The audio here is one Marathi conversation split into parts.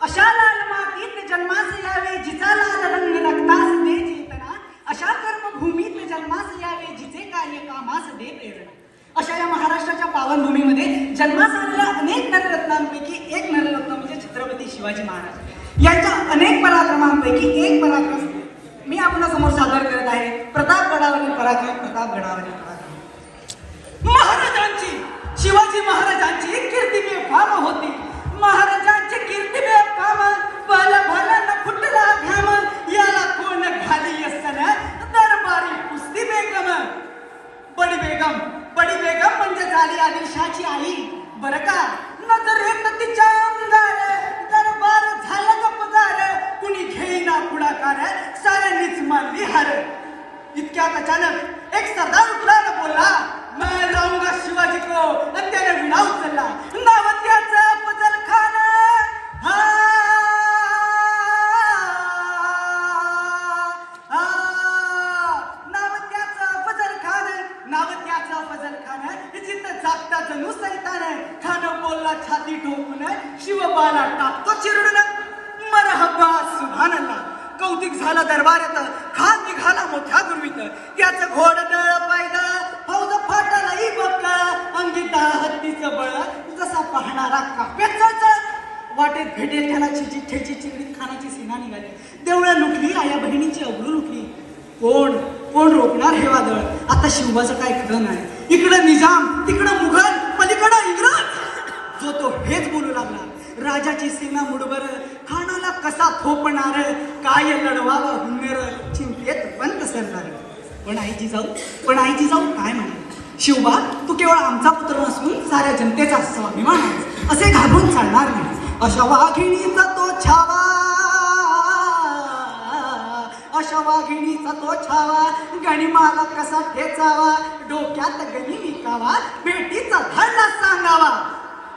अशा यावे यावे कार्य दे अशा या महाराष्ट्राच्या पावनभूमीमध्ये जन्मास आलेल्या अनेक नररत्नांपैकी एक नररत्न म्हणजे छत्रपती शिवाजी महाराज. यांच्या अनेक पराक्रमांपैकी एक पराक्रम मी आपणासमोर सादर करत आहे. प्रताप गडावरील पराक्रम प्रतापगडावरील पराक्रम. तिथं जागता जणू सैतान खान बोलला छाती ठोकून शिवबाला टाकतो चिरडून. मरहबा सुभानला कौतिक झालं दरबारात खान निघाला मोठ्या गुरवीत त्याचं घोड नळ पाहिलं फौज फाटालाही बघ अंगी हत्तीचं बळ जसा पाहणारा काप्याचाच वाटेत भेटेल त्याला चिची ठेची चिकडीत खानाची सेना निघाली. देवळं लुटली आया बहिणीची अवरू लुटली. कोण? कोण रोखणार हे वादळ? आता शिवबाचं काय खरं नाही. इकडं निजाम तिकडं मुघल पलीकडं इंग्रज. जो तो हेच बोलू लागला राजाची सेना मुडबर खानाला कसा थोपणार काय लढवावा हुंगर चिंतेत बंद सरणार पण आईची जाऊ पण आईची जाऊ काय म्हणे? शिवबा तू केवळ आमचा पुत्र नसून साऱ्या जनतेचा स्वाभिमान आहेस. असे घाबरून चालणार नाही. अशा वाघिणीचा तो छावा. अशा वाघिणीचा तो छावा गणिमाला कसा ठेचावा डोक्यात गणी विकावा भेटीचा धडा सांगावा.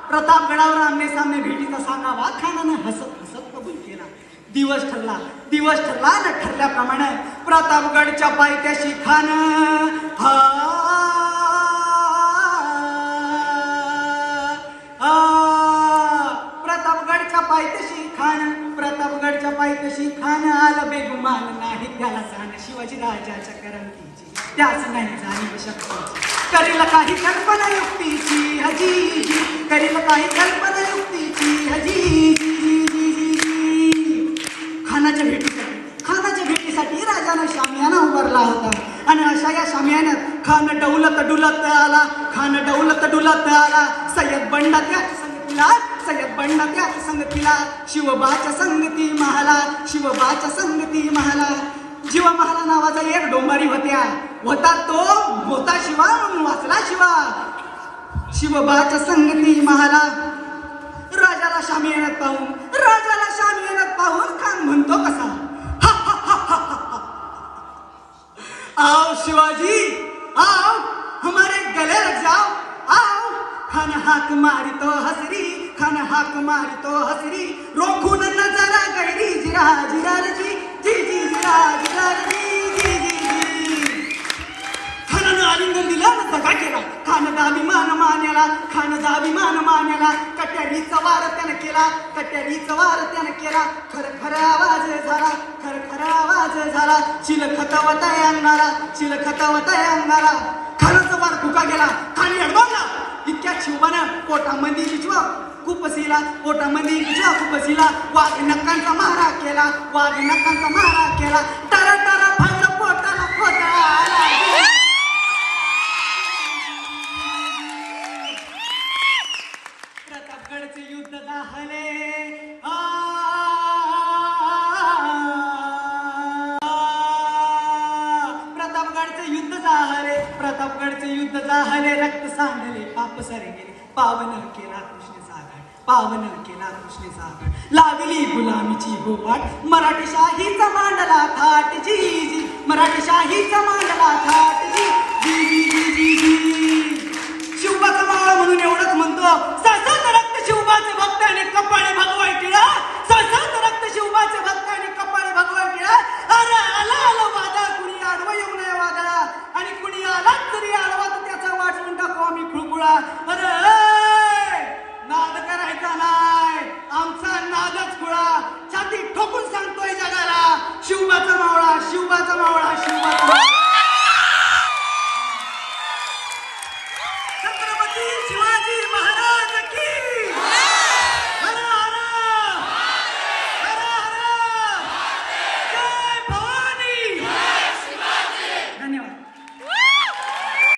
प्रतापगडावर आमने सामने भेटीचा सांगावा खानानं हसत हसत कबूल केला. दिवस ठरला दिवस ठरला न ठरल्याप्रमाणे प्रतापगडच्या पायथ्याशी खान हा हा. प्रतापगडच्या पायथ्याशी खान प्रतापगडच्या पायथ्याशी खान आला बेगुमान नाही त्याला जाण शिवाजी राजाच्या करमतीची त्याच नाही जाणीव शक्तीची. करील काही कल्पना युक्तीची. हजी करील काही कल्पना युक्तीची. हजी खानाच्या भेटीसाठी खानाच्या भेटीसाठी राजानं शामियाना उभारला होता. आणि अशा या शामियानं खान डौलत डुलत आला. खान डौलत डुलत आला. सय्यद बंडा त्याच्या संगतीला सय्यद बंडा त्याच्या संगतीला शिवबाच्या संगती महाला शिवबाच्या संगती महाला. जीवा महाला नावाचा एक डोंबारी होत्या होता तो होता शिवा वाचला शिवा. शिवबाच्या संगती महाला राजाला शामी येण्यात पाहून राजाला शामी येण्यात पाहून खान म्हणतो कसा. आओ शिवाजी आओ हमारे गले लग जाओ. आओ खान हाक मारी तो हसरी खान हाक मारी तो हसरी. मान्याला खानचा अभिमान मान्याला कट्यारीचा वार त्यानं केला कट्यारीचा वार त्यानं केला. खर खर आवाज झाला खर खर आवाज झाला. चिल खतावता अंगाला चिल खरंच वार फुका गेला खाली अडवला. इतक्या शिवबानं पोटामध्ये बिजवा कुपसीला पोटामध्ये बिजवा कुपसीला. वाघ नक्कांचा मारा केला वाघ नकांचा मारा केला. तर प्रतापगडचे प्रतापगडचे युद्ध झाले रक्त सांडले पाप सारे गेले पावन केला कृष्ण सागर पावन केला कृष्ण सागर. लागली गुलामीची गोवाट मराठी शाहीचा मांडला थाट जी जी. मराठी शाहीचा मांडला थाट जी जी जी जी जी. शिवबाचा माळ म्हणून एवढंच म्हणतो. तुला. अरे नाद करायचा नाही. आमचा नादच खुळा. छाती ठोकून सांगतोय जगाला.